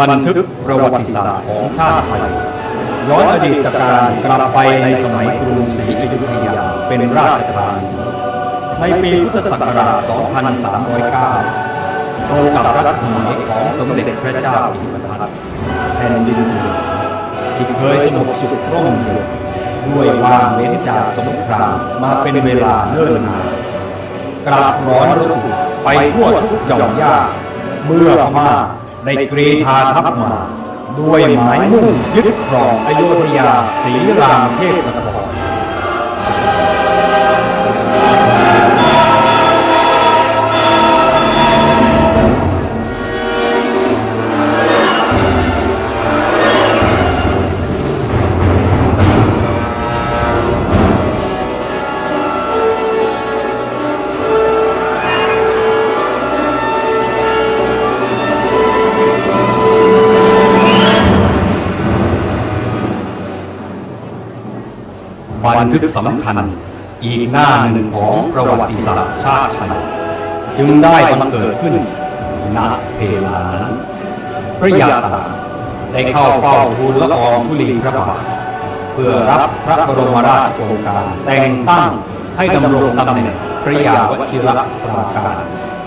บันทึกประวัติศาสตร์ของชาติไทยย้อนอดีตการกลับไปในสมัยกรุงศรีอยุธยาเป็นราชธานีในปีพุทธศักราช 2309 ตรงกับรัชสมัยของสมเด็จพระเจ้าอินทพัฒน์แผ่นดินสิงห์ที่เคยสงบสุขร่มเย็นด้วยวางเว้นจากสงครามมาเป็นเวลาเนิ่นนานกราบร้อนรุ่ไปทั่วทุกหย่อมย่าเมื่อพม่า ได้กรีธาทัพมา ด้วยหมายมุ่งยึดครองอโยธยาศรีรามเทพนคร ทึกสำคัญ อีกหน้าหนึ่งของประวัติศาสตร์ชาติไทยจึงได้บังเกิดขึ้นณเวลานั้นพระยาตาได้เข้าเฝ้าทูลละอองธุลีพระบาทเพื่อรับพระบรมราชโองการแต่งตั้งให้ดำรงตำแหน่งพระยาวชิระปราการ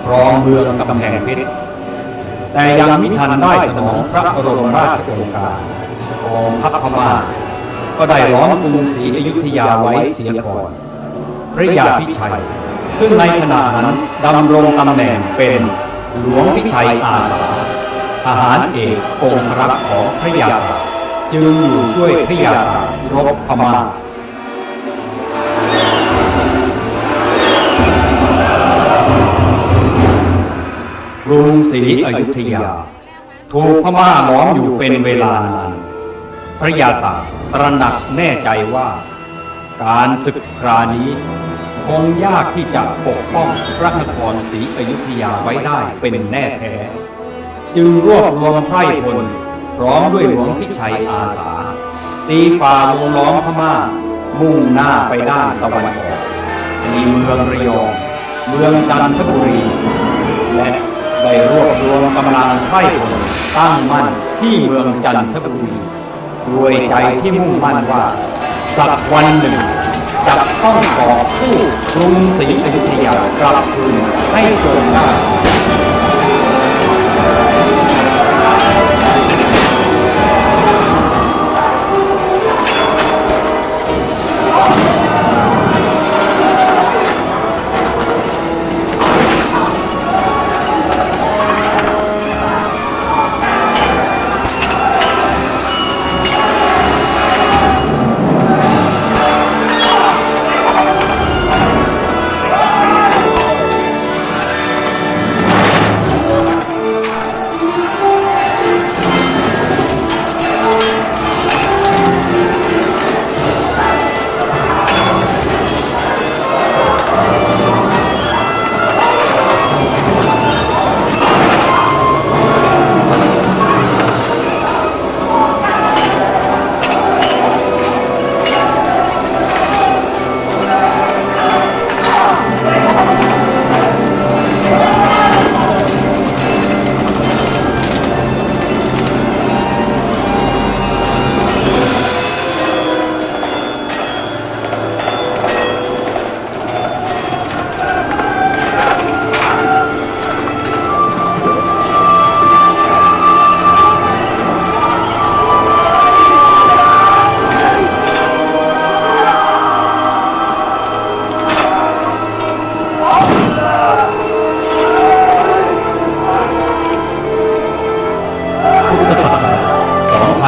ครองเมืองกำแพงเพชรแต่ยังมิทันได้สนองพระบรมราชโองการกองทัพพม่า ก็ได้ล้อมกรุงศรีอยุธยาไว้เสียก่อน พระยาพิชัย ซึ่งในขณะนั้นดำรงตำแหน่งเป็นหลวงพิชัยอาสาทหารเอกองครักษ์ของพระยาจึงอยู่ช่วยพระยารบพม่ากรุงศรีอยุธยา ถูกพม่าล้อมอยู่เป็นเวลานาน พระยาตากตระหนักแน่ใจว่า การศึกครานี้คงยากที่จะปกป้องพระนครศรีอยุธยาไว้ได้เป็นแน่แท้ จึงรวบรวมไพร่พลพร้อมด้วยหลวงพิชัยอาสา ตีฝ่าลงล้อมพม่า มุ่งหน้าไปด้านตะวันออกมีเมืองระยอง เมืองจันทบุรี และได้รวบรวมกำลังไพร่พลตั้งมั่นที่เมืองจันทบุรี ด้วยใจที่มุ่งมั่นว่า สักวันหนึ่งจะต้องกอบกู้กรุงศรีอยุธยากลับคืนให้โจงได้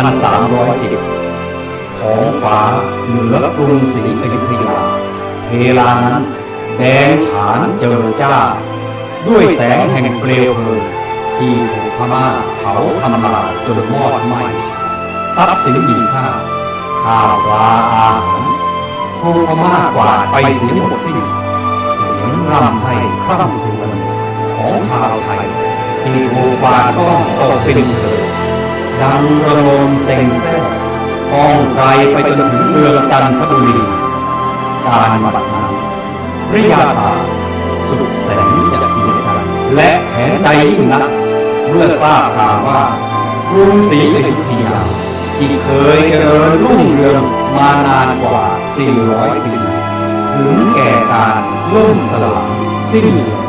2310 ของฟ้าเหนือกรุงศรีอยุธยาเวลานั้นแดงฉานเจิดจ้า ด้วยแสงแห่งเปลวเพลิงที่ถูกพม่าเผาทำลายจนมอดไหม้ทรัพย์สินมีค่าข้าวปลาอาหารถูกพม่ากวาดไปเสียหมดสิ้นเสียงร่ำไห้คร่ำครวญของชาวไทย ที่ถูกบาดต้องตกเป็นเถิด ดังระงมเซ็งแซ่ก้องไกลไปจนถึงเมืองจันทบุรีการบัดนั้นพระยาตาสุดแสนจะเสียใจและแขนใจยิ่งนัก เมื่อทราบข่าวว่ากรุงศรีอยุธยาที่เคยเจริญรุ่งเรืองมานานกว่า 400 ปี ถึงแก่การล่มสลายสิ้นลง